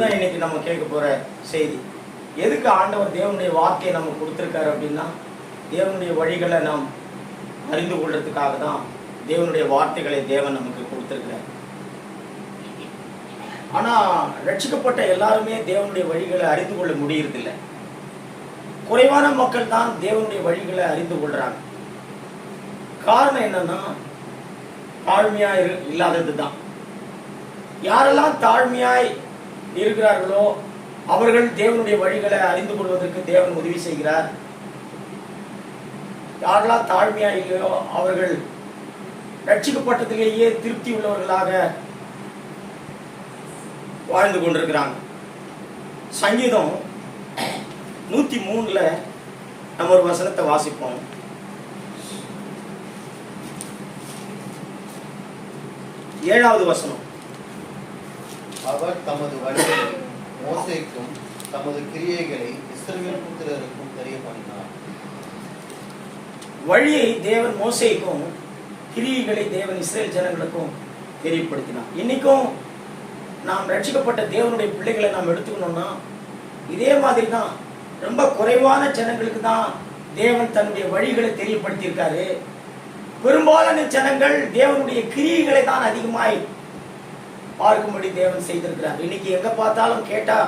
இதுதான் இன்னைக்கு நம்ம கேட்க போற செய்தி. எதுக்கு ஆண்டவர் தேவனுடைய வார்த்தையை நம்ம கொடுத்துருக்காரு அப்படின்னா தேவனுடைய வழிகளை நாம் அறிந்து கொள்றதுக்காக தான் தேவனுடைய வார்த்தைகளை தேவன் நமக்கு கொடுத்துருக்கிறார். ஆனா ரட்சிக்கப்பட்ட எல்லாருமே தேவனுடைய வழிகளை அறிந்து கொள்ள முடியறதில்லை. குறைவான மக்கள் தான் தேவனுடைய வழிகளை அறிந்து கொள்றாங்க. காரணம் என்னன்னா தாழ்மையா இல்லாதது தான் யாரெல்லாம் தாழ்மையாய் இருக்கிறார்களோ அவர்கள் தேவனுடைய வழிகளை அறிந்து கொள்வதற்கு தேவன் உதவி செய்கிறார். யாரெல்லாம் தாழ்மையா இல்லையோ அவர்கள் ரட்சிக்கப்பட்டதிலேயே திருப்தி உள்ளவர்களாக வாழ்ந்து கொண்டிருக்கிறாங்க. சங்கீதம் நூத்தி மூணுல நம்ம ஒரு வசனத்தை வாசிப்போம். ஏழாவது வசனம். அவர் தமது வழியை மோசைக்கும் தமது கிரியைகளை இஸ்ரவேல் புத்திரருக்கும் தெரியப்படினார் வழியை தேவன் மோசைக்கும் கிரியைகளை தேவன் இஸ்ரேல் ஜனங்களுக்கும் தெரியப்படுத்தினார். இன்னைக்கும் நாம் ரட்சிக்கப்பட்ட தேவனுடைய பிள்ளைகளை நாம் எடுத்துக்கணும்னா இதே மாதிரி தான் ரொம்ப குறைவான ஜனங்களுக்கு தான் தேவன் தன்னுடைய வழிகளை தெரியப்படுத்தியிருக்காரு. பெரும்பாலான ஜனங்கள் தேவனுடைய கிரியைகளை தான் அதிகமாய் பார்க்கும்படி தேவன் செய்திருக்கிறார். இன்னைக்கு எங்க பார்த்தாலும் கேட்டா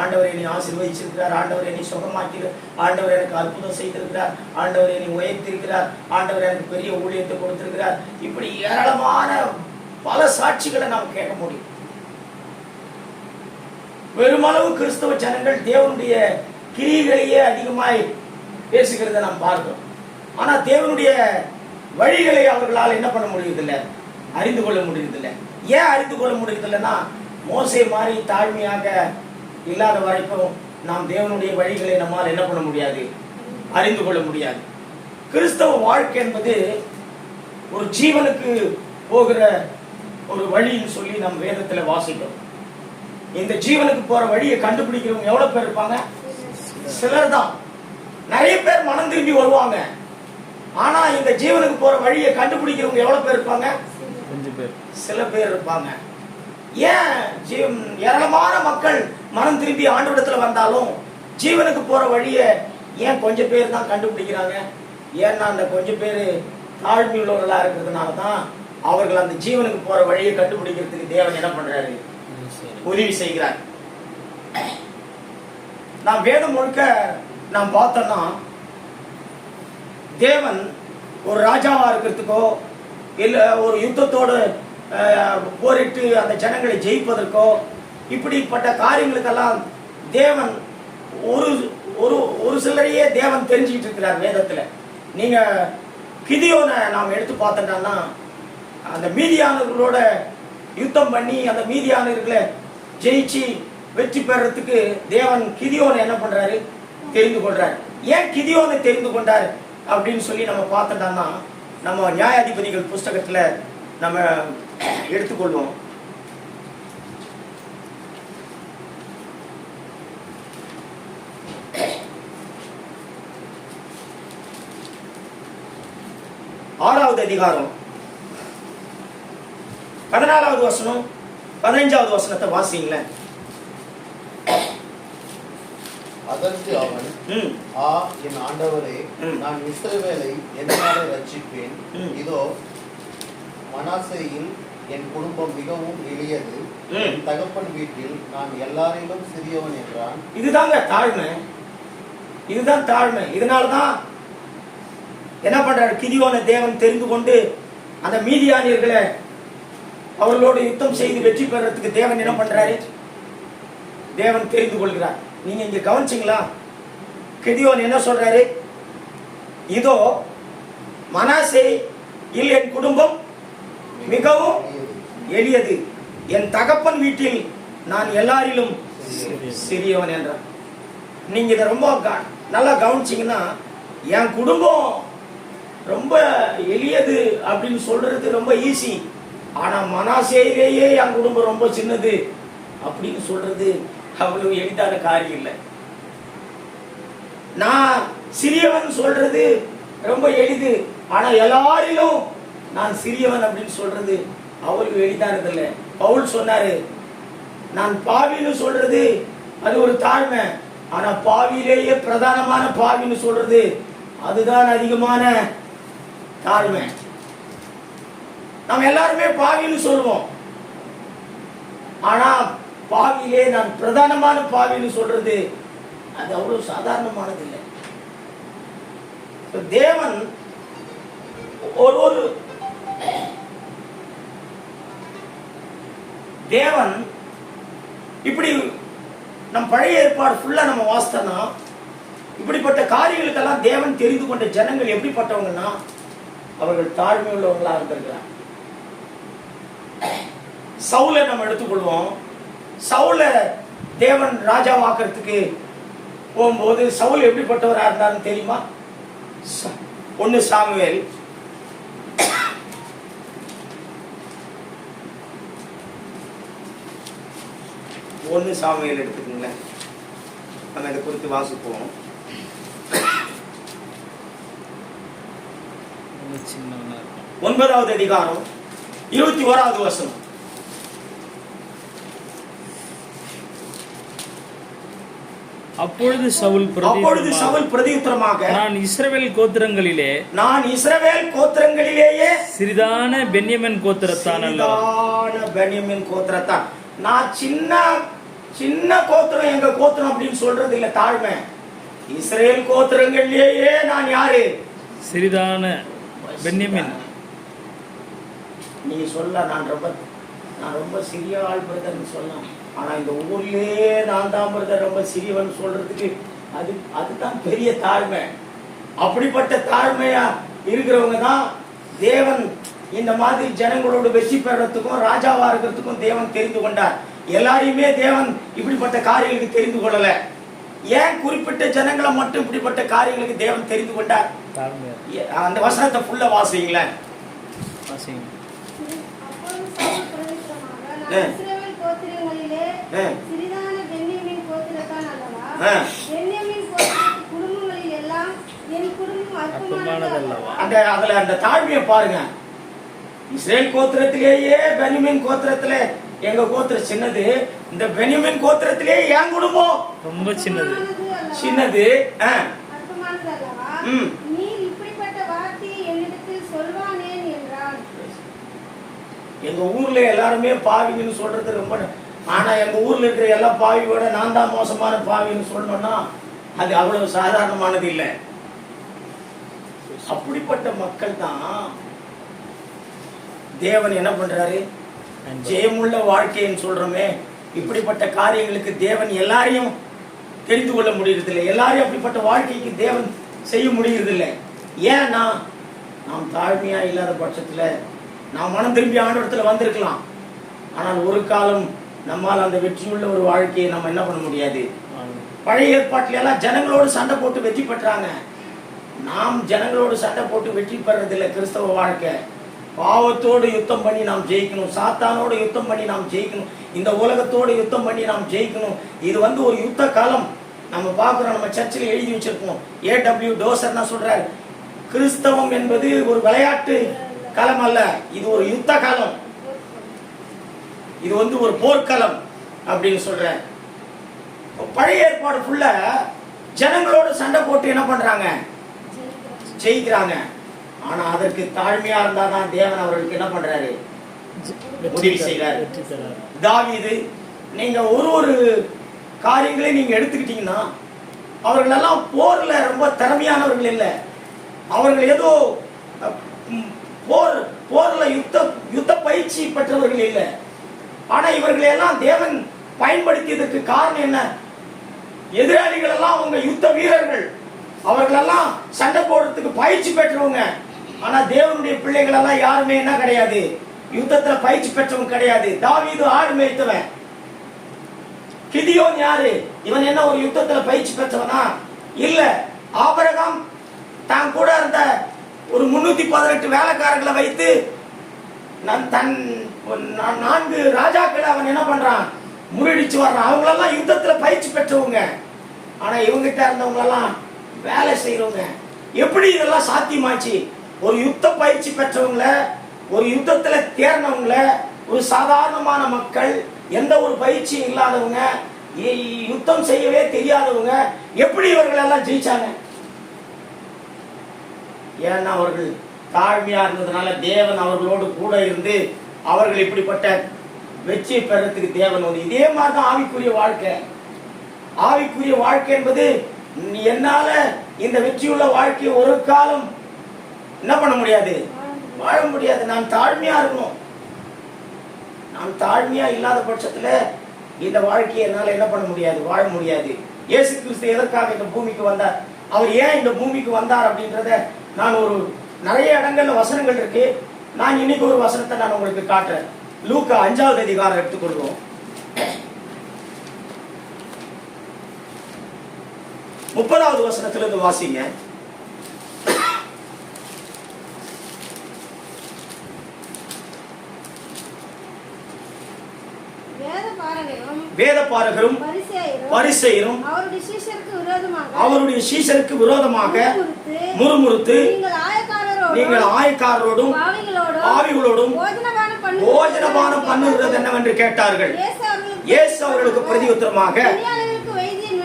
ஆண்டவர் என்னை ஆசீர்வதிச்சிருக்கிறார். ஆண்டவர் என்னை சுகமாக்கி ஆண்டவர் எனக்கு அற்புதம் செய்திருக்கிறார். ஆண்டவர் என்னை உயர்த்திருக்கிறார் ஆண்டவர் எனக்கு பெரிய ஊழியத்தை கொடுத்திருக்கிறார். இப்படி ஏராளமான பல சாட்சிகளை நாம் கேட்க முடியும். பெருமளவு கிறிஸ்தவ ஜனங்கள் தேவனுடைய கிரியைகளையே அதிகமாய் பேசுகிறத நாம் பார்க்கிறோம். ஆனா தேவனுடைய வழிகளை அவர்களால் என்ன பண்ண முடியறதில்ல அறிந்து கொள்ள முடியறதில்லை ஏன் அறிந்து கொள்ள முடியறதில்லைன்னா மோசை மாதிரி தாழ்மையாக இல்லாத வரைக்கும் நாம் தேவனுடைய வழிகளை நம்மால் என்ன பண்ண முடியாது? அறிந்து கொள்ள முடியாது. கிறிஸ்தவ வாழ்க்கை என்பது ஒரு ஜீவனுக்கு போகிற ஒரு வழின்னு சொல்லி நம் வேதத்துல வாசிக்கிறோம். இந்த ஜீவனுக்கு போற வழியை கண்டுபிடிக்கிறவங்க எவ்வளவு பேர் இருப்பாங்க? சிலர் தான் நிறைய பேர் மனம் திரும்பி வருவாங்க. ஆனா இந்த ஜீவனுக்கு போற வழியை கண்டுபிடிக்கிறவங்க எவ்வளவு பேர் இருப்பாங்க? பேர். சில பேர் இருப்பாங்க. ஏன் ஏராளமான மக்கள் மனம் திரும்பி ஆண்டவிடத்துல வந்தாலும் ஜீவனுக்கு போற வழியை ஏன் கொஞ்சம் பேர் தான் கண்டுபிடிக்கிறாங்க? ஏன்னா அந்த கொஞ்சம் பேர் தாழ்மை இருக்கிறதுனால தான் அவர்கள் அந்த ஜீவனுக்கு போற வழியை கண்டுபிடிக்கிறதுக்கு தேவன் என்ன பண்றாரு? உதவி செய்கிறார். நாம் வேதம் முழுக்க நாம் பார்த்தோம்னா தேவன் ஒரு ராஜாவா இருக்கிறதுக்கோ இல்லை ஒரு யுத்தத்தோடு போரிட்டு அந்த ஜனங்களை ஜெயிப்பதற்கோ இப்படிப்பட்ட காரியங்களுக்கெல்லாம் தேவன் ஒரு ஒரு ஒரு சிலரையே தேவன் தெரிஞ்சுக்கிட்டு இருக்கிறார் வேதத்தில். நீங்கள் கிதியோனை நாம் எடுத்து பார்த்தோம்னா அந்த மீதியானவர்களோட யுத்தம் பண்ணி அந்த மீதியானவர்களை ஜெயிச்சு வெற்றி பெறத்துக்கு தேவன் கிதியோனை என்ன பண்ணுறாரு தெரிந்து கொள்றாரு. ஏன் கிதியோனை தெரிந்து கொண்டார்? அப்படின்னு சொல்லி நம்ம பார்த்தோம்னா நம்ம நியாயாதிபதிகள் புஸ்தகத்துல நம்ம எடுத்துக்கொள்வோம். ஆறாவது அதிகாரம். பதினாலாவது வசனம் பதினைஞ்சாவது வசனத்தை வாசிங்களேன் அதற்கு அவன் ஆ என் ஆண்டவரே. நான் இஸ்ரவேலை என்னாலே ரட்சிப்பேன். இதோ மனாசேயில் என் குடும்பம் மிகவும் எளியது. என் தகப்பன் வீட்டில் நான் எல்லாரிலும் சிறியவன் என்றான். இதுதாங்க தாழ்மை. இதுதான் தாழ்மை. இதனால தான் என்ன பண்றாரு? கிதியோன தேவன் தெரிந்து கொண்டு அந்த மீதியானியர்களை அவர்களோடு யுத்தம் செய்து வெற்றி பெறறதுக்கு தேவன் என்ன பண்றாரு? தேவன் தெரிந்து கொள்கிறார். நீங்க இங்க கவனிச்சிங்களா? கிதியோன் என்ன சொல்றாரு? இதோ மனாசே இல் என் குடும்பம் மிகவும் எளியது. என் தகப்பன் வீட்டில் நான் எல்லாரிலும் சிறியவன் என்றான். நீங்க இதை ரொம்ப க- நல்லா கவனிச்சிங்கன்னா என் குடும்பம் ரொம்ப எளியது அப்படின்னு சொல்றது ரொம்ப ஈஸி ஆனா மனாசேயிலேயே என் குடும்பம் ரொம்ப சின்னது அப்படின்னு சொல்றது அவ்வளவு எளிதான காரியம் இல்லை. நான் சிறியவன் சொல்றது ரொம்ப எளிது. ஆனா எல்லாரிலும் நான் சிறியவன் அப்படின்னு சொல்றது அவ்வளவு எளிதானது இல்லை பவுல் சொன்னாரு நான் பாவின்னு சொல்றது அது ஒரு தாழ்மை. ஆனா பாவியிலேயே பிரதானமான பாவின்னு சொல்றது அதுதான் அதிகமான தாழ்மை. நாம் எல்லாருமே பாவின்னு சொல்லுவோம் ஆனா பாவியிலே நான் பிரதானமான பாவின்னு சொல்றது அது அவ்வளவு சாதாரணமானது இல்லை தேவன் ஒரு ஒரு தேவன் இப்படி நம் பழைய ஏற்பாடு ஃபுல்லா நம்ம வாசித்தோம்னா இப்படிப்பட்ட காரியங்களுக்கெல்லாம் தேவன் தெரிந்து கொண்ட ஜனங்கள் எப்படிப்பட்டவங்கன்னா அவர்கள் தாழ்மை உள்ளவங்களா இருந்திருக்கிறார். சவுலை நம்ம எடுத்துக்கொள்வோம். சவுல தேவன் ராஜாவாக்குறதுக்கு போகும்போது சவுல் எப்படிப்பட்டவரா இருந்தாருன்னு தெரியுமா? ஒண்ணு சாமுவேல். ஒண்ணு சாமுவேல் எடுத்துக்கோங்களேன். நம்ம இதை குறித்து வாசிப்போம். ஒன்பதாவது அதிகாரம் இருபத்தி ஓராவது வசனம். அப்பொழுது சவுல் அப்பொழுது சவுல் பிரதியுத்தரமாக நான் இஸ்ரவேல் கோத்திரங்களிலே நான் இஸ்ரவேல் கோத்திரங்களிலேயே சிறிதான பென்யமன் கோத்திரத்தான் சிறிதான பென்யமின் கோத்திரத்தான். நான் சின்ன சின்ன கோத்திரம் எங்க கோத்திரம் அப்படின்னு சொல்றது இல்ல தாழ்மை. இஸ்ரேல் கோத்திரங்களிலேயே நான் யாரு? சிறிதான பென்யமின். நீ சொல்ல நான் ரொம்ப நான் ரொம்ப சிறிய ஆள் பிரதர்னு சொல்லலாம். ஆனா இந்த ஊர்லயே நான் தான் ரொம்ப சிறியவன் சொல்றதுக்கு அது அதுதான் பெரிய தாழ்மை. அப்படிப்பட்ட தாழ்மையா இருக்கிறவங்க தான் தேவன் இந்த மாதிரி ஜனங்களோடு வெற்றி பெறத்துக்கும் ராஜாவா இருக்கிறதுக்கும் தேவன் தெரிந்து கொண்டார். எல்லாரையுமே தேவன் இப்படிப்பட்ட காரியங்களுக்கு தெரிந்து கொள்ளல. ஏன் குறிப்பிட்ட ஜனங்களை மட்டும் இப்படிப்பட்ட காரியங்களுக்கு தேவன் தெரிந்து கொண்டார்? அந்த வசனத்தை ஃபுல்லா வாசிங்களேன். வாசிங்க. அப்பொழுது சவுல் பிரதியுத்தரமாக, ஆ. நான் இஸ்ரவேல் கோத்திரங்களிலே ஆ. சிறிதான பென்யமீன் கோத்திரத்தான் அல்லவா? கோத்திரத்து குடும்பங்களில் எல்லாம் என் குடும்பம் அற்பமானது அற்பமானது அல்லவா? அல்லவா? அந்த அதுல அந்த தாழ்மையை பாருங்க. இஸ்ரேல் கோத்திரத்திலேயே பெனிமின் கோத்திரத்துல எங்க கோத்திரம் சின்னது. இந்த பெனிமின் கோத்திரத்திலேயே என் குடும்பம். ரொம்ப சின்னது? சின்னது எங்க ஊர்ல எல்லாருமே பாவிங்கன்னு சொல்றது ரொம்ப ஆனா எங்க ஊர்ல இருக்கிற எல்லா பாவியோட நான் தான் மோசமான பாவின்னு சொல்லணும்னா அது அவ்வளவு சாதாரணமானது இல்லை. அப்படிப்பட்ட மக்கள் தான் தேவன் என்ன பண்றாரு? ஜெயமுள்ள வாழ்க்கைன்னு சொல்றோமே. இப்படிப்பட்ட காரியங்களுக்கு தேவன் எல்லாரையும் தெரிந்து கொள்ள முடியறதில்லை. எல்லாரையும் அப்படிப்பட்ட வாழ்க்கைக்கு தேவன் செய்ய முடியறதில்லை. ஏன்னா நாம் தாழ்மையா இல்லாத பட்சத்துல நாம் மனம் திரும்பி ஆண்டவரத்துல வந்திருக்கலாம். ஆனால் ஒரு காலம் நம்மால் அந்த வெற்றியுள்ள ஒரு வாழ்க்கையை நம்ம என்ன பண்ண முடியாது. பழைய ஏற்பாட்டில எல்லாம் ஜனங்களோடு சண்டை போட்டு வெற்றி பெற்றாங்க. நாம் ஜனங்களோடு சண்டை போட்டு வெற்றி பெறதில்லை கிறிஸ்தவ வாழ்க்கை. பாவத்தோடு யுத்தம் பண்ணி நாம் ஜெயிக்கணும். சாத்தானோடு யுத்தம் பண்ணி நாம் ஜெயிக்கணும். இந்த உலகத்தோடு யுத்தம் பண்ணி நாம் ஜெயிக்கணும். இது வந்து ஒரு யுத்த காலம். நம்ம பார்க்குறோம் நம்ம சர்ச்சில் எழுதி வச்சிருப்போம். ஏடபிள்யூ டோசர் என்ன சொல்றாரு கிறிஸ்தவம் என்பது ஒரு விளையாட்டு காலம் அல்ல. இது ஒரு யுத்த காலம். இது வந்து ஒரு போர்க்களம் அப்படின்னு சொல்றேன். பழைய ஏற்பாடு ஃபுல்லா ஜனங்களோட சண்டை போட்டு என்ன பண்றாங்க? ஜெயிக்கிறாங்க. ஆனா அதற்கு தாழ்மையா இருந்தாதான் தேவன் அவர்களுக்கு என்ன பண்றாரு? உதவி செய்கிறார். தாவீது நீங்க ஒரு ஒரு காரியங்களையும் நீங்க எடுத்துக்கிட்டீங்கன்னா அவர்கள் எல்லாம் போர்ல ரொம்ப திறமையானவர்கள் இல்லை. அவர்கள் ஏதோ போர் போர்ல யுத்த யுத்த பயிற்சி பெற்றவர்கள் இல்லை. ஆனா இவர்களை எல்லாம் தேவன் பயன்படுத்தியதற்கு காரணம் என்ன? எதிராளிகள் எல்லாம் அவங்க யுத்த வீரர்கள். அவர்கள் எல்லாம் சண்டை போடுறதுக்கு பயிற்சி பெற்றவங்க. ஆனா தேவனுடைய பிள்ளைகள் எல்லாம் யாருமே என்ன கிடையாது. யுத்தத்துல பயிற்சி பெற்றவங்க கிடையாது. தாவீது ஆடு மேய்த்தவன். கிதியோன் யாரு? இவன் என்ன ஒரு யுத்தத்துல பயிற்சி பெற்றவனா? இல்ல ஆபரகம் தான் கூட இருந்த ஒரு முன்னூத்தி பதினெட்டு வேலைக்காரர்களை வைத்து நான் தன் நான்கு ராஜாக்களை அவன் என்ன பண்றான்? முறியடிச்சு வர்றான். அவங்களெல்லாம் யுத்தத்துல பயிற்சி பெற்றவங்க. ஆனா இவங்கிட்ட இருந்தவங்க எல்லாம் வேலை செய்யறவங்க எப்படி இதெல்லாம் சாத்தியமாச்சு? ஒரு யுத்த பயிற்சி பெற்றவங்கள ஒரு யுத்தத்துல தேர்னவங்கள ஒரு சாதாரணமான மக்கள் எந்த ஒரு பயிற்சியும் இல்லாதவங்க யுத்தம் செய்யவே தெரியாதவங்க எப்படி இவர்கள் எல்லாம் ஜெயிச்சாங்க? ஏன்னா அவர்கள் தாழ்மையா இருந்ததுனால தேவன் அவர்களோடு கூட இருந்து அவர்கள் இப்படிப்பட்ட வெற்றியை பெறத்துக்கு தேவன் வந்து இதே மாதிரி தான் ஆவிக்குரிய வாழ்க்கை. ஆவிக்குரிய வாழ்க்கை என்பது என்னால இந்த வெற்றியுள்ள வாழ்க்கையை ஒரு காலம் என்ன பண்ண முடியாது? வாழ முடியாது. நான் தாழ்மையா இருக்கணும். நான் தாழ்மையா இல்லாத பட்சத்துல இந்த வாழ்க்கையை என்னால என்ன பண்ண முடியாது? வாழ முடியாது. இயேசு கிறிஸ்து எதற்காக இந்த பூமிக்கு வந்தார்? அவர் ஏன் இந்த பூமிக்கு வந்தார் அப்படின்றத நான் ஒரு நிறைய இடங்கள்ல வசனங்கள் இருக்கு. நான் இன்னைக்கு ஒரு வசனத்தை நான் உங்களுக்கு காட்டுறேன். லூக்கா அஞ்சாவது அதிகாரம் எடுத்துக்கொள்வோம் முப்பதாவது வசனத்திலிருந்து வாசிங்க. பாரகரும் வேத பாரகரும் பரிசேயரும் அவருடைய சீசருக்கு விரோதமாக முறுமுறுத்து, நீங்கள் ஆயக்காரரோடும் ஆவிகளோடும் போஜனபானம் பண்ணு- போஜனபானம் பண்ணுகிறது என்னவென்று கேட்டார்கள். இயேசு அவர்களுக்கு அவர்களுக்கு பிரதியுத்தரமாக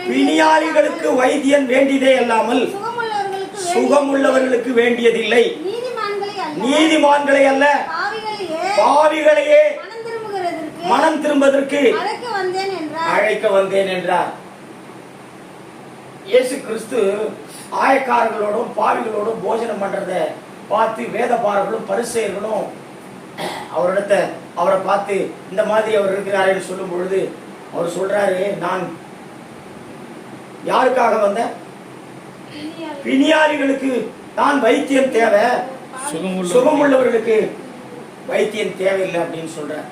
பிணியாளிகளுக்கு வைத்தியன் வேண்டியது அல்லாமல் சுகமுள்ளவர்களுக்கு வேண்டியது. சுகமுள்ளவர்களுக்கு வேண்டியதில்லை. நீதிமான்களை அல்ல. பாவிகளையே. மனம் திரும்பதற்கு அழைக்க வந்தேன் என்றார். அழைக்க வந்தேன் என்றார். இயேசு கிறிஸ்து ஆயக்காரர்களோடும் பாவிகளோடும் போஜனம் பண்றத பார்த்து வேதபாரர்களும் பரிசெயர்களும் அவரிடத்த அவரை பார்த்து இந்த மாதிரி அவர் இருக்கிறாருன்னு சொல்லும் பொழுது அவர் சொல்றாரு நான் யாருக்காக வந்தேன் பிணியாளி- பிணியாளிகளுக்கு தான் வைத்தியம் தேவை. சுகமுள்ள சுகமுள்ளவர்களுக்கு வைத்தியம் தேவையில்லை அப்படின்னு சொல்றார்.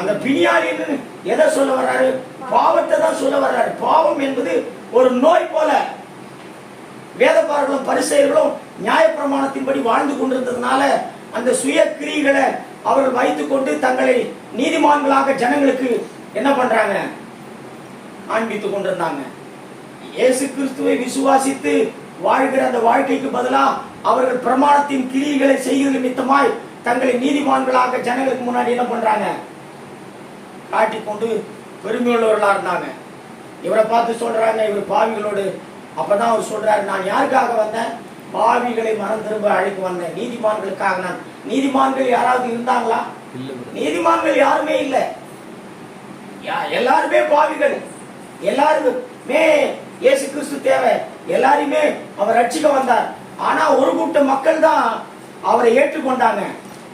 அந்த பிணியாளின்னு எதை சொல்ல வர்றாரு? பாவத்தை தான் சொல்ல வர்றாரு. பாவம் என்பது ஒரு நோய் போல. வேதப்பாரர்களும் பரிசெயர்களும் நியாயப்பிரமாணத்தின்படி வாழ்ந்து கொண்டிருந்ததுனால அந்த சுய கிரிகளை அவர்கள் வைத்துக்கொண்டு தங்களை நீதிமான்களாக ஜனங்களுக்கு என்ன பண்றாங்க? காண்பித்துக் கொண்டிருந்தாங்க. இயேசு கிறிஸ்துவை விசுவாசித்து வாழ்கிற அந்த வாழ்க்கைக்கு பதிலா அவர்கள் பிரமாணத்தின் கிரிகளை செய்கிற நிமித்தமாய் தங்களை நீதிமான்களாக ஜனங்களுக்கு முன்னாடி என்ன பண்றாங்க? காட்டிக்கொண்டு பெருமையுள்ளவர்களா இருந்தாங்க. இவரை பார்த்து சொல்றாங்க இவர் பாவிகளோடு. அப்பதான் அவர் சொல்றாரு நான் யாருக்காக வந்தேன்? பாவிகளை மனம் திரும்ப அழைக்க வந்தேன். நீதிமான்களுக்காக நான். நீதிமான்கள் யாராவது இருந்தாங்களா. நீதிமான்கள் யாருமே இல்லை. எல்லாருமே பாவிகள். எல்லாருமே இயேசு கிறிஸ்து தேவை. எல்லாரையுமே அவர் ரட்சிக்க வந்தார். ஆனா ஒரு கூட்ட மக்கள் தான் அவரை ஏற்றுக்கொண்டாங்க.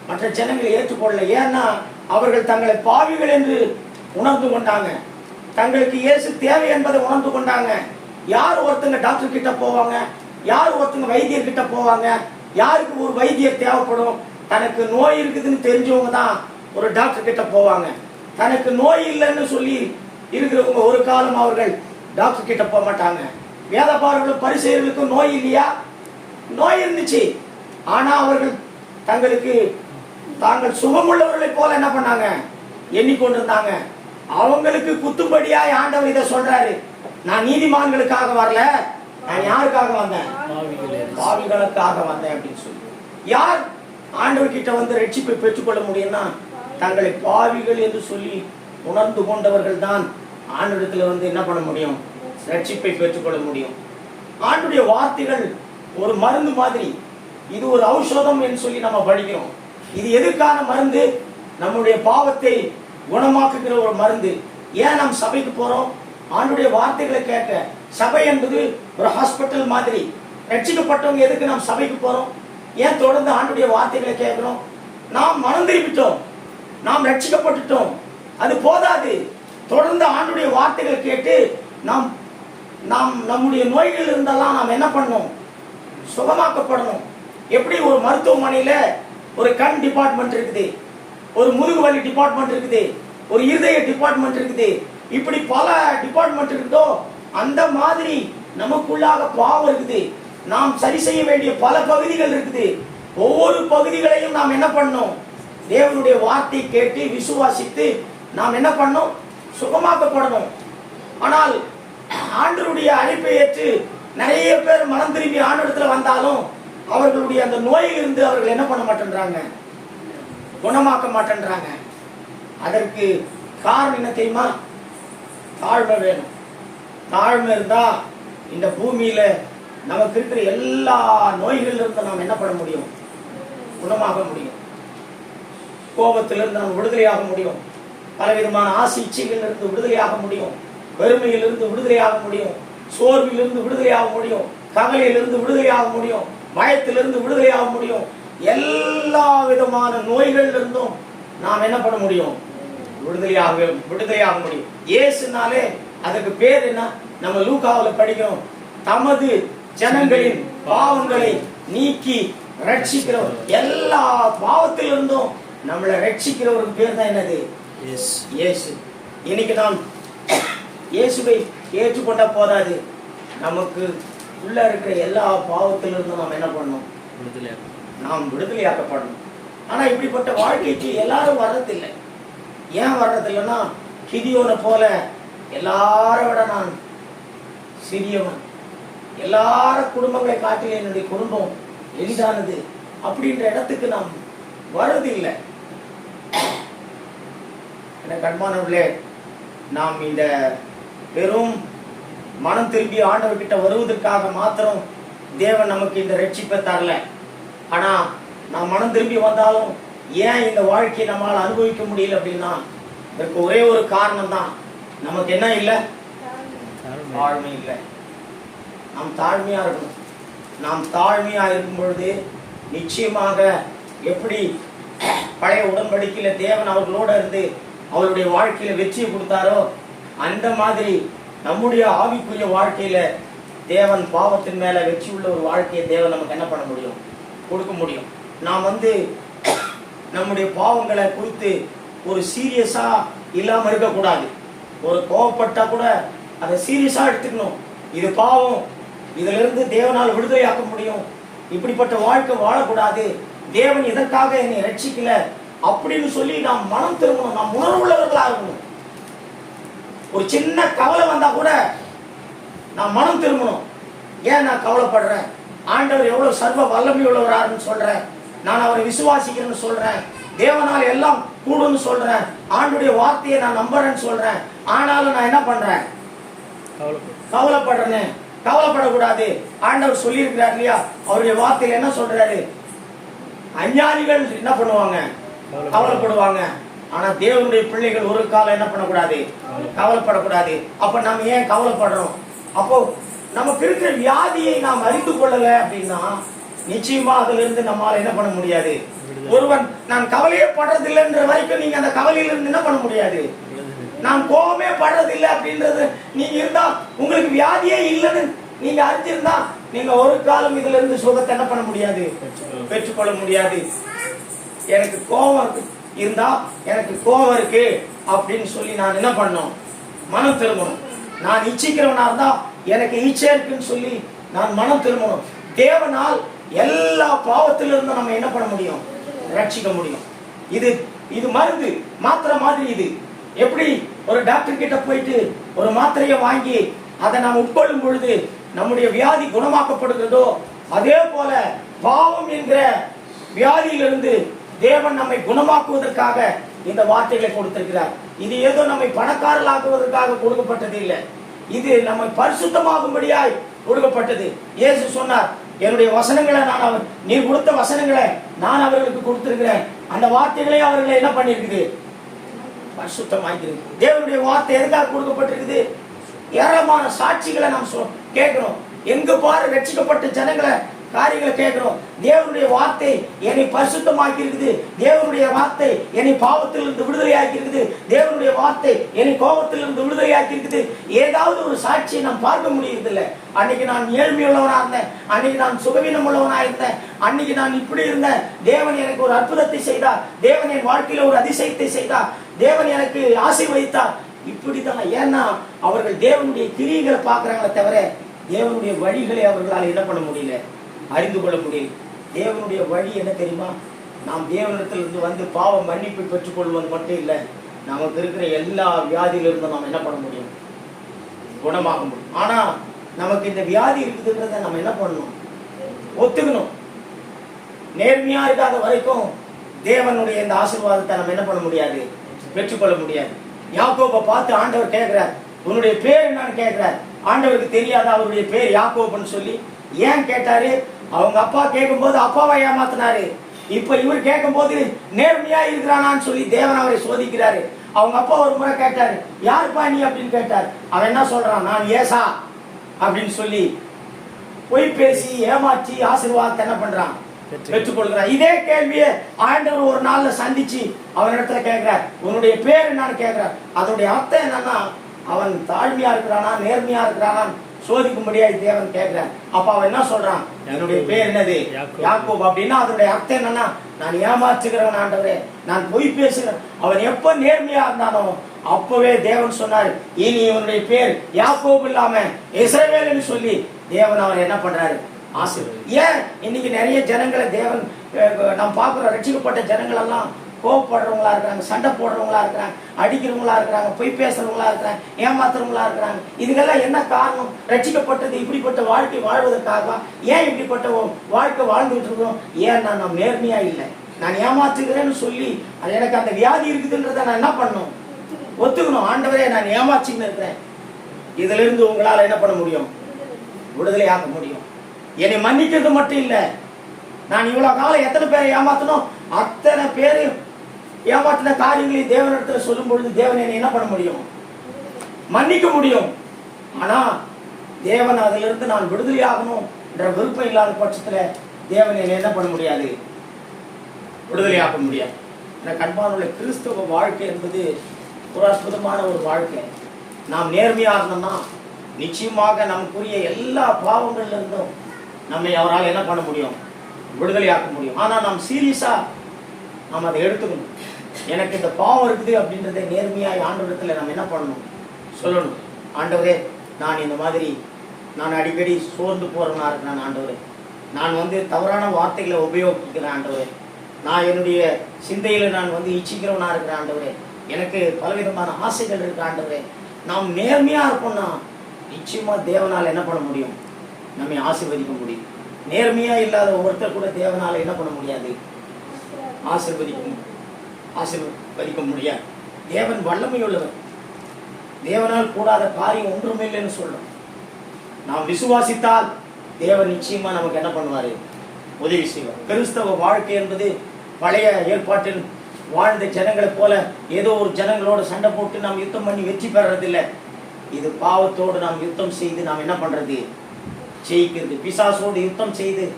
மற்ற ஜனங்களை ஏற்றுக்கொள்ளல. ஏன்னா அவர்கள் தங்களை பாவிகள் என்று உணர்ந்து கொண்டாங்க. தங்களுக்கு இயேசு தேவை என்பதை உணர்ந்து கொண்டாங்க. யார் ஒருத்தங்க டாக்டர் கிட்ட போவாங்க? யார் ஒருத்தங்க வைத்தியர் கிட்ட போவாங்க? யாருக்கு ஒரு வைத்தியர் தேவைப்படும்? தனக்கு நோய் இருக்குதுன்னு தெரிஞ்சவங்க தான் ஒரு டாக்டர் கிட்ட போவாங்க. தனக்கு நோய் இல்லைன்னு சொல்லி இருக்கிறவங்க ஒரு காலம் அவர்கள் டாக்டர் கிட்ட போக மாட்டாங்க. வேதபாரர்களும் பரிசெயர்களுக்கும் நோய் இல்லையா? நோய் இருந்துச்சு. ஆனா அவர்கள் தங்களுக்கு தாங்கள் சுகமுள்ளவர்களைப் போல என்ன பண்ணாங்க? எண்ணிக்கொண்டிருந்தாங்க. அவங்களுக்கு குத்தும்படியாய் ஆண்டவர் இதை சொல்றாரு. நான் நீதிமான்களுக்காக வரல. நான் யாருக்காக வந்தேன்? பாவிகளே. பாவிகளுக்காக வந்தேன் அப்படின்னு சொல்லி. யார் ஆண்டவர் கிட்ட வந்து ரட்சிப்பை பெற்றுக்கொள்ள முடியும்னா தங்களை பாவிகள் என்று சொல்லி உணர்ந்து கொண்டவர்கள் தான் ஆண்டவரத்துல வந்து என்ன பண்ண முடியும்? ரட்சிப்பை பெற்றுக்கொள்ள முடியும். ஆண்டுடைய வார்த்தைகள் ஒரு மருந்து மாதிரி. இது ஒரு ஔஷதம் என்று சொல்லி நம்ம படிக்கிறோம். இது எதுக்கான மருந்து? நம்முடைய பாவத்தை குணமாக்குகிற ஒரு மருந்து. ஏன் நாம் சபைக்கு போறோம்? ஆண்டுடைய வார்த்தைகளை கேட்க சபை என்பது ஒரு ஹாஸ்பிட்டல் மாதிரி. ரட்சிக்கப்பட்டவங்க எதுக்கு நாம் சபைக்கு போறோம்? ஏன் தொடர்ந்து ஆண்டுடைய வார்த்தைகளை கேட்கிறோம்? நாம் மனம் திரும்பிட்டோம் நாம் ரட்சிக்கப்பட்டுட்டோம். அது போதாது. தொடர்ந்து ஆண்டுடைய வார்த்தைகளை கேட்டு நாம் நாம் நம்முடைய நோய்கள் இருந்தெல்லாம் நாம் என்ன பண்ணணும்? சுகமாக்கப்படணும். எப்படி ஒரு மருத்துவமனையில ஒரு கண் டிபார்ட்மெண்ட் இருக்குது. ஒரு முதுகுவலி டிபார்ட்மெண்ட் இருக்குது. ஒரு இருதய டிபார்ட்மெண்ட் இருக்குது. இப்படி பல டிபார்ட்மெண்ட் இருக்குதோ அந்த மாதிரி நமக்குள்ளாக பாவம் இருக்குது. நாம் சரி செய்ய வேண்டிய பல பகுதிகள் இருக்குது. ஒவ்வொரு பகுதிகளையும் நாம் என்ன பண்ணணும் தேவனுடைய வார்த்தை கேட்டு விசுவாசித்து நாம் என்ன பண்ணணும் சுகமாக்கப்படணும். ஆனால் ஆண்டருடைய அழைப்பை ஏற்று நிறைய பேர் மனம் திரும்பி ஆண்டவரத்துல வந்தாலும் அவர்களுடைய அந்த நோயிலிருந்து அவர்கள் என்ன பண்ண மாட்டேன்றாங்க? குணமாக்க மாட்டேன்றாங்க. அதற்கு காரணம் என்ன தெரியுமா? தாழ்மை வேணும். தாழ்மை இருந்தா இந்த பூமியில நமக்கு இருக்கிற எல்லா நோய்களிலிருந்து நாம் என்ன பண்ண முடியும்? குணமாக முடியும். கோபத்திலிருந்து நாம் விடுதலையாக முடியும். பலவிதமான ஆசை இச்சைகளிலிருந்து விடுதலையாக முடியும். வறுமையிலிருந்து விடுதலையாக முடியும். சோர்விலிருந்து விடுதலையாக முடியும். கவலையிலிருந்து விடுதலையாக முடியும். பயத்திலிருந்து விடுதலையாக முடியும். எல்லா விதமான நோய்களிலிருந்தும் நாம் என்ன பண்ண முடியும்? விடுதலையாக விடுதலையாக முடியும். இயேசுனாலே அதுக்கு பேர் என்ன? நம்ம லூக்காவுல படிக்கிறோம். தமது ஜனங்களின் பாவங்களை நீக்கி ரட்சிக்கிறவர் எல்லா பாவத்திலிருந்தும் நம்மளை ரட்சிக்கிறவருக்கு பேர் தான் என்னது? இயேசு. இன்னைக்கு நாம் இயேசுவை ஏற்றுக்கொண்டா போதாது. நமக்கு உள்ள இருக்கிற எல்லா பாவத்திலிருந்தும் நாம் என்ன பண்ணணும்? நாம் விடுதலையாக்கப்படணும். ஆனா இப்படிப்பட்ட வாழ்க்கைக்கு எல்லாரும் வர்றதில்லை. ஏன் வர்றதில்லைன்னா கிதியோனை போல எல்லாரை விட நான் சிறியவன். எல்லார குடும்பங்களை காட்டிலும் என்னுடைய குடும்பம் எளிதானது அப்படின்ற இடத்துக்கு நாம் வர்றதில்லை. எனக்கு அன்பானவர்களே நாம் இந்த வெறும் மனம் திரும்பி ஆண்டவர்கிட்ட வருவதற்காக மாத்திரம் தேவன் நமக்கு இந்த ரட்சிப்பை தரல. ஆனா நாம் மனம் திரும்பி வந்தாலும் ஏன் இந்த வாழ்க்கையை நம்மால் அனுபவிக்க முடியல அப்படின்னா இதற்கு ஒரே ஒரு காரணம் தான் நமக்கு என்ன இல்லை? தாழ்மை இல்லை. நாம் தாழ்மையா இருக்கணும். நாம் தாழ்மையா இருக்கும் பொழுது நிச்சயமாக எப்படி பழைய உடன்படிக்கையில தேவன் அவர்களோட இருந்து அவருடைய வாழ்க்கையில வெற்றியை கொடுத்தாரோ அந்த மாதிரி நம்முடைய ஆவிக்குரிய வாழ்க்கையில தேவன் பாவத்தின் மேல வெற்றி உள்ள ஒரு வாழ்க்கையை தேவன் நமக்கு என்ன பண்ண முடியும்? கொடுக்க முடியும். நாம் வந்து நம்முடைய பாவங்களை குறித்து ஒரு சீரியஸா இல்லாம இருக்கக்கூடாது. ஒரு கோவப்பட்டா கூட அதை சீரியஸா எடுத்துக்கணும். இது பாவம். இதுல இருந்து தேவனால் விடுதலையாக்க முடியும். இப்படிப்பட்ட வாழ்க்கை வாழக்கூடாது. தேவன் இதற்காக என்னை ரட்சிக்கல அப்படின்னு சொல்லி நாம் மனம் திரும்பணும். நாம் உணர்வுள்ளவர்களாக இருக்கணும் ஒரு சின்ன கவலை வந்தா கூட நான் மனம் திரும்பணும். ஏன் நான் கவலைப்படுறேன்? ஆண்டவர் எவ்வளவு சர்வ வல்லமை உள்ளவராருன்னு சொல்றேன். நான் அவரை விசுவாசிக்கிறேன்னு சொல்றேன். தேவனால் எல்லாம் கூடும்னு சொல்றேன். ஆண்டுடைய வார்த்தையை நான் நம்புறேன்னு சொல்றேன். ஆனாலும் நான் என்ன பண்றேன்? கவலைப்படும் கவலைப்படுறேனே. கவலைப்படக்கூடாது. ஆண்டவர் சொல்லியிருக்கிறார் இல்லையா? அவருடைய வார்த்தையில என்ன சொல்றாரு? அஞ்ஞானிகள் என்ன பண்ணுவாங்க? கவலைப்படுவாங்க. ஆனா தேவனுடைய பிள்ளைகள் ஒரு காலம் என்ன பண்ணக்கூடாது? கவலைப்படக்கூடாது. அப்ப நம்ம ஏன் கவலைப்படுறோம்? அப்போ நமக்கு இருக்கிற வியாதியை நாம் அறிந்து கொள்ளல அப்படின்னா நிச்சயமா அதுல இருந்து நம்மால என்ன பண்ண முடியாது? ஒருவன் நான் கவலையே படுறதில்லைன்ற வரைக்கும் நீங்க அந்த கவலையில இருந்து என்ன பண்ண முடியாது? நான் கோபமே படுறதில்லை அப்படின்றது நீங்க இருந்தா உங்களுக்கு வியாதியே இல்லைன்னு நீங்க அறிஞ்சிருந்தா நீங்க ஒரு காலம் இதுல இருந்து சுகத்தை என்ன பண்ண முடியாது? பெற்றுக்கொள்ள முடியாது. எனக்கு கோபம் இருக்கு. இருந்தா எனக்கு கோபம் இருக்கு அப்படின்னு சொல்லி நான் என்ன பண்ணும்? மனம் திரும்பணும். நான் இச்சிக்கிறவனா இருந்தா எனக்கு இச்சை இருக்குன்னு சொல்லி நான் மனம் திரும்பணும். தேவனால் எல்லா பாவத்திலிருந்தும் நம்ம என்ன பண்ண முடியும்? ரட்சிக்க முடியும். இது இது மருந்து மாத்திரை மாதிரி இது. எப்படி ஒரு டாக்டர் கிட்ட போயிட்டு ஒரு மாத்திரையை வாங்கி அதை நாம் உட்கொள்ளும் பொழுது நம்முடைய வியாதி குணமாக்கப்படுகிறதோ அதே போல பாவம் என்கிற வியாதியிலிருந்து தேவன் நம்மை குணமாக்குவதற்காக இந்த வார்த்தைகளை கொடுத்திருக்கிறார். இது ஏதோ நம்மை பணக்காரர்களாக்குவதற்காக கொடுக்கப்பட்டது இல்லை. இது நம்மை பரிசுத்தமாகும்படியாய் கொடுக்கப்பட்டது. இயேசு சொன்னார் என்னுடைய வசனங்களை நான் அவர் நீ கொடுத்த வசனங்களை நான் அவர்களுக்கு கொடுத்திருக்கிறேன். அந்த வார்த்தைகளை அவர்களை என்ன பண்ணிருக்குது பரிசுத்தமாக்கிறது தேவனுடைய வார்த்தை எதுக்காக கொடுக்கப்பட்டிருக்குது? ஏராளமான சாட்சிகளை நாம் சொ- கேட்கிறோம். எங்கு பாரு ரட்சிக்கப்பட்ட ஜனங்களை காரியங்களை கேட்கிறோம். தேவனுடைய வார்த்தை என்னை பரிசுத்தமாக்கி இருக்குது தேவனுடைய வார்த்தை என்னை பாவத்திலிருந்து விடுதலையாக்கி இருக்குது தேவனுடைய வார்த்தை என்னை கோபத்திலிருந்து விடுதலையாக்கி இருக்குது ஏதாவது ஒரு சாட்சியை நாம் பார்க்க முடியறதில்ல. அன்னைக்கு நான் ஏழ்மையுள்ளவனா இருந்தேன். அன்னைக்கு நான் சுகவீனம் உள்ளவனா இருந்தேன். அன்னைக்கு நான் இப்படி இருந்தேன். தேவன் எனக்கு ஒரு அற்புதத்தை செய்தார். தேவன் என் வாழ்க்கையில ஒரு அதிசயத்தை செய்தார். தேவன் எனக்கு ஆசீர்வதித்தார். இப்படிதான் ஏன்னா அவர்கள் தேவனுடைய கிரியைகளை பார்க்கறாங்களே தவிர தேவனுடைய வழிகளை அவர்களால் என்ன பண்ண முடியல. அறிந்து கொள்ள முடியும் தேவனுடைய வழி என்ன தெரியுமா? நாம் தேவனிடத்திலிருந்து வந்து பாவ மன்னிப்பை பெற்றுக்கொள்வது மட்டும் இல்லை நமக்கு இருக்கிற எல்லா வியாதியிலிருந்தும் நாம் என்ன பண்ண முடியும்? குணமாக முடியும். ஆனா நமக்கு இந்த வியாதி இருக்குதுன்றத நம்ம என்ன பண்ணணும்? ஒத்துக்கணும். நேர்மையா இருக்காத வரைக்கும் தேவனுடைய இந்த ஆசீர்வாதத்தை நம்ம என்ன பண்ண முடியாது? பெற்றுக்கொள்ள முடியாது. யாக்கோபை பார்த்து ஆண்டவர் கேட்கிறார் உன்னுடைய பேர் என்னன்னு கேட்கிறார். ஆண்டவருக்கு தெரியாத அவருடைய பேர் யாக்கோபுன்னு சொல்லி ஏன் கேட்டாரு? அவங்க அப்பா கேட்கும்போது அப்பாவை ஏமாத்தினாரு. இப்ப இவர் கேட்கும்போது நேர்மையா இருக்கிறானான்னு சொல்லி தேவன் அவரை சோதிக்கிறாரு. அவங்க அப்பா ஒரு முறை கேட்டாரு யாருப்பா நீ? அப்படின்னு கேட்டார். அவன் என்ன சொல்றான்? நான் ஏசா. அப்படின்னு சொல்லி பொய் பேசி ஏமாற்றி ஆசீர்வாதத்தை என்ன பண்றான்? பெற்றுக் பெற்றுக்கொள்கிறார். இதே கேள்வியை ஆண்டவர் ஒரு நாள்ல சந்திச்சு அவனிடத்துல கேட்கிறார். உன்னுடைய பேர் என்னன்னு கேட்கிறார். அதனுடைய அர்த்தம் என்னன்னா அவன் தாழ்மையா இருக்கிறானா நேர்மையா இருக்கிறானா சோதிக்கும்படியா தேவன் கேட்கிறார் அப்ப அவன் என்ன சொல்றான்? என்னுடைய பேர் என்னது யாக்கோபு. அப்படின்னா அதனுடைய அர்த்தம் என்னன்னா நான் ஏமாற்றுகிறவன் ஆண்டவரே நான் பொய் பேசுகிறேன் அவன் எப்ப நேர்மையா இருந்தானோ அப்பவே தேவன் சொன்னார் இனி இவனுடைய பேர் யாக்கோபு இல்லாம இஸ்ரவேல்னு சொல்லி தேவன் அவரை என்ன பண்றாரு? ஆசீர்வதி ஏன்? இன்னைக்கு நிறைய ஜனங்களை தேவன் நாம் பார்க்குற ரட்சிக்கப்பட்ட ஜனங்கள் எல்லாம் கோவப்படுறவங்களா இருக்கிறாங்க சண்டை போடுறவங்களா இருக்கிறாங்க அடிக்கிறவங்களா இருக்கிறாங்க பொய் பேசுறவங்களா இருக்கிறாங்க ஏமாத்துறவங்களா இருக்கிறாங்க. இதுக்கெல்லாம் என்ன காரணம்? ரட்சிக்கப்பட்டது இப்படிப்பட்ட வாழ்க்கை வாழ்வதற்காக ஏன் இப்படிப்பட்ட வாழ்க்கை வாழ்ந்துட்டு இருக்கிறோம்? நான் நான் நேர்மையா இல்லை. நான் ஏமாத்துகிறேன்னு சொல்லி அது எனக்கு அந்த வியாதி இருக்குதுன்றதை நான் என்ன பண்ணணும்? ஒத்துக்கணும். ஆண்டவரே நான் ஏமாச்சின்னு இருக்கிறேன். இதுல இருந்து உங்களால என்ன பண்ண முடியும்? விடுதலையாக்க முடியும். என்னை மன்னிக்கிறது மட்டும் இல்லை. நான் இவ்வளவு காலம் எத்தனை பேரை ஏமாத்தணும் அத்தனை பேரையும் ஏமாற்றின காரியங்களை தேவனிடத்தில் சொல்லும் பொழுது தேவன் என்னை என்ன பண்ண முடியும்? மன்னிக்க முடியும். ஆனா தேவன் அதிலிருந்து நான் விடுதலையாகணும் என்ற விருப்பம் இல்லாத பட்சத்துல தேவன் என்னை என்ன பண்ண முடியாது? விடுதலையாக்க முடியாது. எனக்கு அன்பானுள்ள கிறிஸ்தவ வாழ்க்கை என்பது ஒரு அற்புதமான ஒரு வாழ்க்கை. நாம் நேர்மையா இருந்தோம்னா நிச்சயமாக நமக்குரிய எல்லா பாவங்கள்ல இருந்தும் நம்மை அவரால் என்ன பண்ண முடியும்? விடுதலையாக்க முடியும். ஆனா நாம் சீரியஸா நாம் அதை எடுத்துக்கணும். எனக்கு இந்த பாவம் இருக்குது அப்படின்றத நேர்மையாக ஆண்டவரத்தில் நம்ம என்ன பண்ணணும்? சொல்லணும். ஆண்டவரே நான் இந்த மாதிரி நான் அடிக்கடி சோர்ந்து போறவனா இருக்கிறேன் ஆண்டவரே. நான் வந்து தவறான வார்த்தைகளை உபயோகிக்கிறேன் ஆண்டவரே. நான் என்னுடைய சிந்தையில நான் வந்து இச்சிக்கிறவனா இருக்கிறேன் ஆண்டவரே. எனக்கு பலவிதமான ஆசைகள் இருக்கு ஆண்டவரே. நாம் நேர்மையா இருப்போம்னா நிச்சயமா தேவனால் என்ன பண்ண முடியும்? நம்மை ஆசீர்வதிக்க முடியும். நேர்மையா இல்லாத ஒருத்தர் கூட தேவனால என்ன பண்ண முடியாது? ஆசிர்வதிக்கும் ஆசிர்வதிக்க முடியாது தேவன் வல்லமை உள்ளவர் தேவனால் கூடாத காரியம் ஒன்றுமில்லைன்னு சொல்றோம் நாம் விசுவாசித்தால் தேவன் நிச்சயமா நமக்கு என்ன பண்ணுவாரு? உதவி செய்வார். கிறிஸ்தவ வாழ்க்கை என்பது பழைய ஏற்பாட்டில் வாழ்ந்த ஜனங்களைப் போல ஏதோ ஒரு ஜனங்களோட சண்டை போட்டு நாம் யுத்தம் பண்ணி வெற்றி பெறறதில்லை. இது பாவத்தோடு நாம் யுத்தம் செய்து நாம் என்ன பண்றது? ஜெயிக்கிறது. பிசாசோடு யுத்தம் செய்து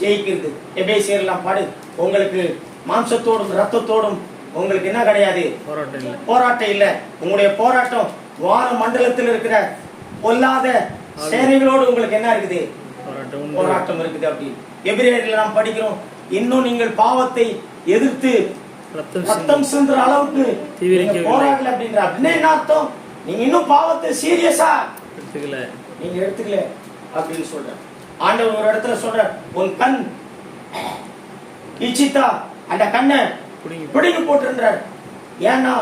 ஜெயிக்கிறது. எபேசியர்லாம் பாடு. உங்களுக்கு மாம்சத்தோடும் ரத்தத்தோடும் உங்களுக்கு என்ன கிடையாது? போராட்டம் இல்லை. போராட்டம் இல்ல. உங்களுடைய போராட்டம் வான மண்டலத்தில் இருக்கிற பொல்லாத சேனைகளோடு உங்களுக்கு என்ன இருக்குது? போராட்டம் இருக்குது அப்படி. எபிரேயர்ல நாம் படிக்கிறோம். இன்னும் நீங்கள் பாவத்தை எதிர்த்து ரத்தம் சிந்தி ரத்தம் சிந்துற அளவுக்கு போராடல அப்படின்ற அப்படின்னா என்ன அர்த்தம் நீங்க இன்னும் பாவத்தை சீரியஸா எடுத்துக்கல. நீங்க எடுத்துக்கல அப்படின்னு சொல்றேன். ஆண்டவர் ஒரு இடத்துல சொல்ற உன் கண் இச்சித்தா அந்த கண்ணை பிடிங்கி போட்டுன்றார் ஏன்னா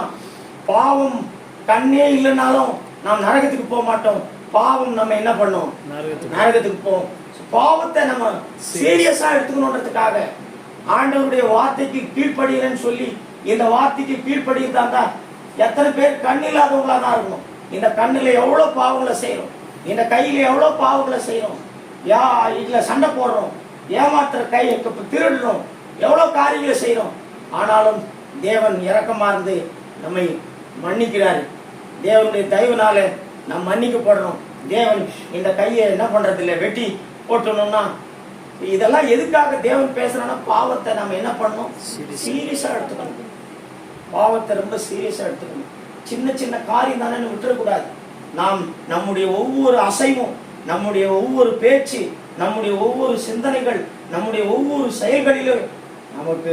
பாவம் கண்ணே இல்லைனாலும் நாம் நரகத்துக்கு போக மாட்டோம். பாவம் நம்ம என்ன பண்ணோம்? நரகத்துக்கு போவோம். பாவத்தை நம்ம சீரியஸா எடுத்துக்கணுன்றதுக்காக ஆண்டவருடைய வார்த்தைக்கு கீழ்ப்படுகிறேன்னு சொல்லி இந்த வார்த்தைக்கு கீழ்ப்படுகிறதா எத்தனை பேர் கண் இல்லாதவங்களா தான் இருக்கணும். இந்த கண்ணுல எவ்வளவு பாவங்களை செய்யறோம் இந்த கையில எவ்வளவு பாவங்களை செய்யறோம் யா இதுல சண்டை போடுறோம். ஏமாத்துற கை திருடுறோம். எவ்வளவு காரியங்களை செய்யறோம் ஆனாலும் தேவன் இரக்கமா இருந்து நம்மை மன்னிக்கிறாரு. தேவனுடைய தயவுனால நாம் மன்னிக்கப்படுறோம் தேவன் இந்த கையை என்ன பண்றது இல்லை வெட்டி போட்டணும்னா இதெல்லாம் எதுக்காக தேவன் பேசுறான்னா பாவத்தை நம்ம என்ன பண்ணணும்? Serious. சீரியஸா எடுத்துக்கணும். பாவத்தை ரொம்ப சீரியஸா எடுத்துக்கணும். சின்ன சின்ன காரியம் தானே விட்டுறக்கூடாது. நாம் நம்முடைய ஒவ்வொரு அசைவும் நம்முடைய ஒவ்வொரு பேச்சு நம்முடைய ஒவ்வொரு சிந்தனைகள் நம்முடைய ஒவ்வொரு செயல்களிலும் நமக்கு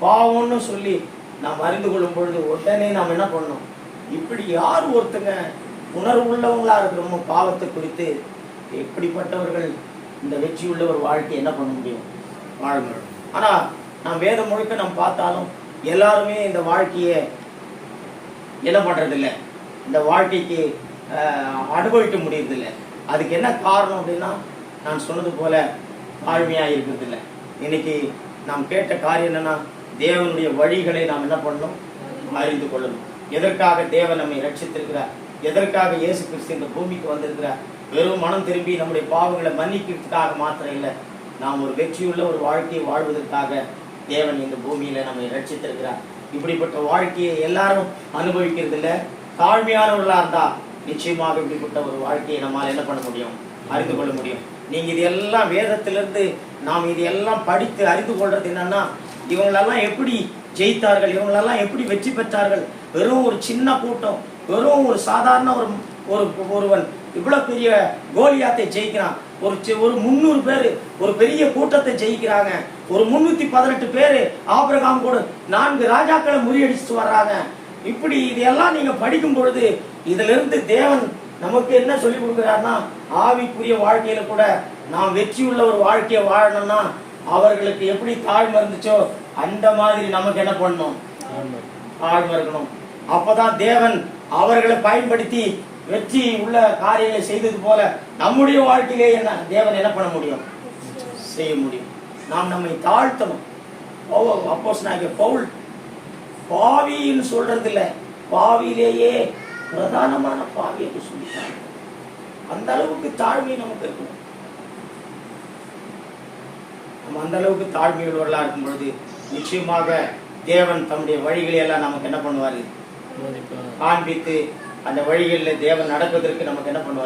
பாவம்னு சொல்லி நாம் அறிந்து கொள்ளும் பொழுது உடனே நாம் என்ன பண்ணணும்? இப்படி யார் ஒருத்தங்க உணர்வு உள்ளவங்களா இருக்கிறோமோ பாவத்தை குறித்து எப்படிப்பட்டவர்கள் இந்த வெற்றி உள்ள ஒரு வாழ்க்கை என்ன பண்ண முடியும்? வாழ முடியும் ஆனா நாம் வேதம் முழுக்க நாம் பார்த்தாலும் எல்லாருமே இந்த வாழ்க்கையை என்ன பண்றதில்ல. இந்த வாழ்க்கைக்கு அனுபவிக்க முடியறதில்ல. அதுக்கு என்ன காரணம் அப்படின்னா நான் சொன்னது போல தாழ்மையா இருக்கிறது இல்லை இன்னைக்கு நாம் கேட்ட காரியம் என்னன்னா தேவனுடைய வழிகளை நாம் என்ன பண்ணணும்? அறிந்து கொள்ளணும். எதற்காக தேவன் நம்மை ரட்சித்திருக்கிறார் எதற்காக இயேசு கிறிஸ்து இந்த பூமிக்கு வந்திருக்கிறார்? வெறும் மனம் திரும்பி நம்முடைய பாவங்களை மன்னிக்கிறதுக்காக மாத்திரம் இல்லை. நாம் ஒரு வெற்றியுள்ள ஒரு வாழ்க்கையை வாழ்வதற்காக தேவன் இந்த பூமியில நம்மை ரட்சித்திருக்கிறார் இப்படிப்பட்ட வாழ்க்கையை எல்லாரும் அனுபவிக்கிறது இல்லை தாழ்மையானவர்களா இருந்தா நிச்சயமாக இப்படிப்பட்ட ஒரு வாழ்க்கையை நம்மால் என்ன பண்ண முடியும்? அறிந்து கொள்ள முடியும். நீங்க இது எல்லாம் வேதத்திலிருந்து நாம் இதையெல்லாம் படித்து அறிந்து கொள்றது என்னன்னா இவங்களெல்லாம் எப்படி ஜெயித்தார்கள் இவங்களெல்லாம் எப்படி வெற்றி பெற்றார்கள்? வெறும் ஒரு சின்ன கூட்டம் வெறும் ஒரு சாதாரண ஒரு ஒரு ஒருவன் இவ்வளவு பெரிய கோலியாத்தை ஜெயிக்கிறான். ஒரு ஒரு முந்நூறு பேர் ஒரு பெரிய கூட்டத்தை ஜெயிக்கிறாங்க. ஒரு முன்னூத்தி பதினெட்டு பேர் ஆபிரகாம் கூட நான்கு ராஜாக்களை முறியடிச்சுட்டு வர்றாங்க. இப்படி இதையெல்லாம் நீங்க படிக்கும் பொழுது இதுல இருந்து தேவன் நமக்கு என்ன சொல்லி கொடுக்குறாருன்னா ஆவிக்குரிய வாழ்க்கையில கூட நாம் வெற்றி உள்ள ஒரு வாழ்க்கையை வாழணும்னா அவர்களுக்கு எப்படி தாழ்மை இருந்துச்சோ அந்த மாதிரி நமக்கு என்ன பண்ணணும்? தாழ்மை இருக்கணும் அப்பதான் தேவன் அவர்களை பயன்படுத்தி வெற்றி உள்ள காரியங்களை செய்தது போல நம்முடைய வாழ்க்கையிலே என்ன தேவன் என்ன பண்ண முடியும்? செய்ய முடியும். நாம் நம்மை தாழ்த்தணும். அப்போஸ் நாங்கள் பவுல் பாவின்னு சொல்றது இல்ல பாவியிலேயே பிரதானமான பாவி என்று சொல்லிட்டாங்க. அந்த அளவுக்கு தாழ்மை நமக்கு இருக்கணும் நம்ம அந்த அளவுக்கு தாழ்மையுள்ளவர்களா இருக்கும் பொழுது நிச்சயமாக தேவன் தம்முடைய வழிகளை எல்லாம் நமக்கு என்ன பண்ணுவாரு? காண்பித்து அந்த வழிகளில் தேவன் நடப்பதற்கு நமக்கு என்ன பண்ணுவார்?